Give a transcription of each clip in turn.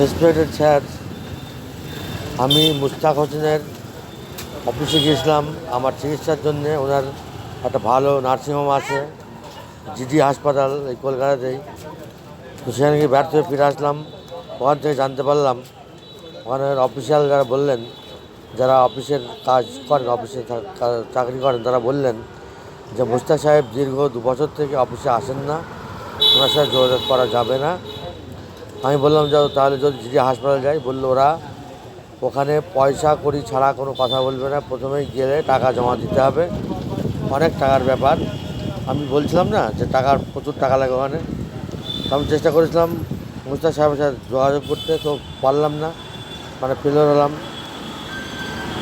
Respected sir আমি মুস্তাক হোসেনের অফিসে গিয়েছিলাম। আমার চিকিৎসার জন্য ওনার একটা ভালো নার্সিংহোম আছে, জিডি হাসপাতাল এই কলকাতাতেই। তো সেখানে গিয়ে ব্যর্থ হয়ে ফিরে আসলাম। ওখান থেকে জানতে পারলাম, ওখানের অফিসিয়াল যারা বললেন, যারা অফিসের কাজ করেন, অফিসে চাকরি করেন, তারা বললেন যে মুস্তাক সাহেব দীর্ঘ দু বছর থেকে অফিসে আসেন না। ওনার সাথে যোগাযোগ করা যাবে না। আমি বললাম যে তাহলে যদি জিডি হাসপাতাল যাই, বলল ওরা, ওখানে পয়সা করি ছাড়া কোনো কথা বলবে না। প্রথমেই গেলে টাকা জমা দিতে হবে। অনেক টাকার ব্যাপার। আমি বলছিলাম না যে টাকার প্রচুর টাকা লাগে ওখানে। তো আমি চেষ্টা করেছিলাম, মুস্তাক সাহেবের সাথে যোগাযোগ করতে, তো পারলাম না। মানে ফেলোর হলাম।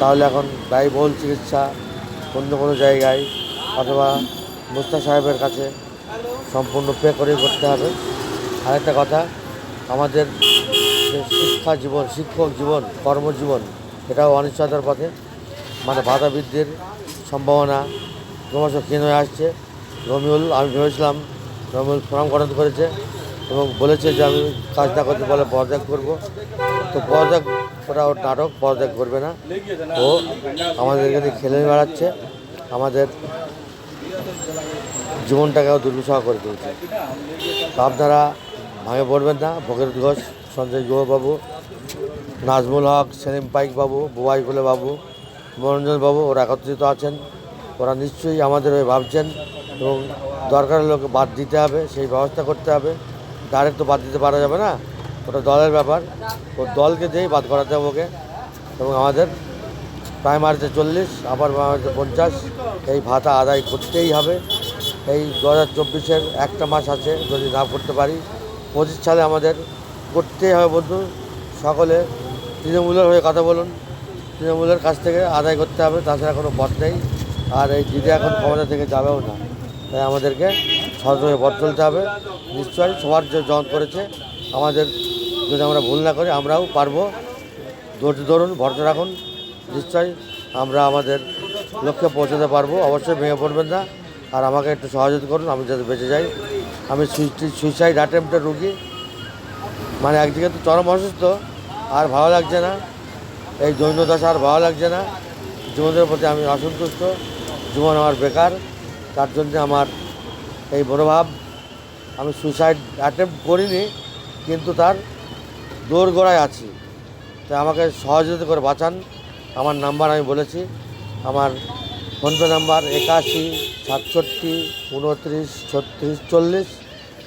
তাহলে এখন ব্যয়বহুল চিকিৎসা অন্য কোনো জায়গায় অথবা মুস্তাক সাহেবের কাছে সম্পূর্ণ পে করে করতে হবে। আরেকটা কথা আমাদের শিক্ষা জীবন, শিক্ষক জীবন, কর্মজীবন, এটাও অনিশ্চয়তার পথে। মানে বাধা বৃদ্ধির সম্ভাবনা ক্রমশ ক্ষীণ হয়ে আসছে। রমিউল, আমি ভেবেছিলাম রমিউল প্রণাম গঠন করেছে এবং বলেছে যে আমি কাজ না করতে পারলে পদত্যাগ করব। তো পদত্যাগ ওটা ওর নাটক, পদত্যাগ করবে না। ও আমাদের এখানে খেলে বেড়াচ্ছে। আমাদের জীবনটাকেও দুর্বিষহ করে তুলছে। আপনারা ভাঙে পড়বেন না। ভগীরথ ঘোষ সঞ্জয় গুহবাবু, নাজমুল হক, সেলিম পাইক বাবু, বুবাই কুলে বাবু, মনোরঞ্জন বাবু, ওরা একত্রিত আছেন। ওরা নিশ্চয়ই আমাদের হয়ে ভাবছেন এবং দরকার লোক বাদ দিতে হবে, সেই ব্যবস্থা করতে হবে। ডাইরেক্ট তো বাদ দিতে পারা যাবে না। ওটা দলের ব্যাপার। ও দলকে দিয়েই বাদ করাতে হবে ওকে। এবং আমাদের প্রাইমারিতে চল্লিশ, আবার প্রাইমারিতে পঞ্চাশ, এই ভাতা আদায় করতেই হবে। এই দু হাজার চব্বিশের একটা মাস আছে, যদি না করতে পারি পঁচিশ সালে আমাদের করতেই হবে বন্ধু। সকলে তৃণমূলের হয়ে কথা বলুন। তৃণমূলের কাছ থেকে আদায় করতে হবে, তাছাড়া কোনো পথ নেই। আর এই দিদি এখন ক্ষমতা থেকে যাবেও না। তাই আমাদেরকে সহজ হয়ে পথ চলতে হবে। নিশ্চয়ই সবার যে জন করেছে, আমাদের যদি আমরা ভুল না করি, আমরাও পারব। ধৈর্য ধরুন, ভরসা রাখুন। নিশ্চয়ই আমরা আমাদের লক্ষ্যে পৌঁছাতে পারব। অবশ্যই ভেঙে পড়বেন না। আর আমাকে একটু সহযোগিতা করুন, আমি যাতে বেঁচে যাই। আমি সুইসাইড অ্যাটেম্পটের রুগী। মানে একদিকে তো চরম অসুস্থ, আর ভালো লাগছে না। এই দৈন্যদশা আর ভালো লাগছে না। জীবনের প্রতি আমি অসন্তুষ্ট। জীবন আমার বেকার। তার জন্য আমার এই মনোভাব। আমি সুইসাইড অ্যাটেম্প করিনি, কিন্তু তার দোরগোড়ায় আছি। তাই আমাকে সহযোগিতা করে বাঁচান। আমার নাম্বার আমি বলেছি। আমার ফোনপে নাম্বার একাশি, সাতষট্টি, উনত্রিশ, ছত্রিশ, চল্লিশ।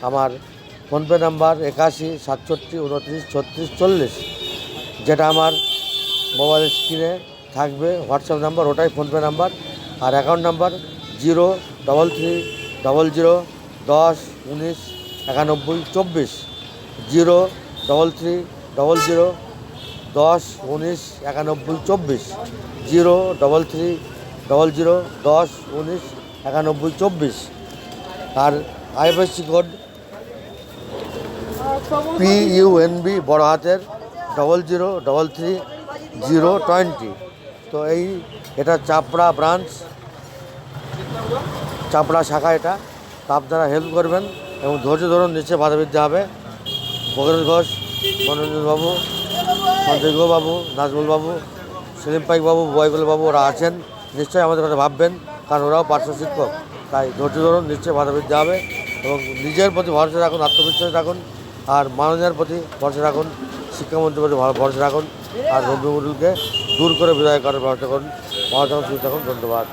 আমার ফোনপে নাম্বার একাশি, সাতষট্টি, উনত্রিশ, ছত্রিশ, চল্লিশ। যেটা আমার মোবাইল স্ক্রিনে থাকবে, হোয়াটসঅ্যাপ নাম্বার, ওটাই ফোনপে নাম্বার। আর account number zero, double three, double zero, দশ, উনিশ, একানব্বই, চব্বিশ। Zero, double three, double zero, দশ, উনিশ, একানব্বই, চব্বিশ। Zero, double three double zero দশ উনিশ একানব্বই চব্বিশ। আর আইএফএসসি কোড পি ইউএনবি বড় হাতের double zero double three zero twenty তো এই এটা চাপড়া ব্রাঞ্চ চাপড়া শাখা এটা। তা আপনারা হেল্প করবেন এবং ধৈর্য ধরুন, নিচে বাধা দিতে হবে। ভগীরথ ঘোষ, মনোরঞ্জন বাবু, সঞ্জয় বাবু নাজমুল বাবু, সেলিম পাইক বাবু বয়গুল বাবু, ওরা আছেন। নিশ্চয়ই আমাদের কথা ভাববেন, কারণ ওরাও পার্শ্ব শিক্ষক। তাই ধৈর্য ধরুন, নিশ্চয়ই বাধা বৃদ্ধি হবে এবং নিজের প্রতি ভরসা রাখুন, আত্মবিশ্বাস রাখুন, আর মাননীয়ার প্রতি ভরসা রাখুন, শিক্ষামন্ত্রীর প্রতি ভরসা রাখুন, আর রবীন্দ্রকে দূর করে বিদায় করার ব্যবস্থা করুন। ভালো থাকুন, সুস্থ থাকুন, ধন্যবাদ।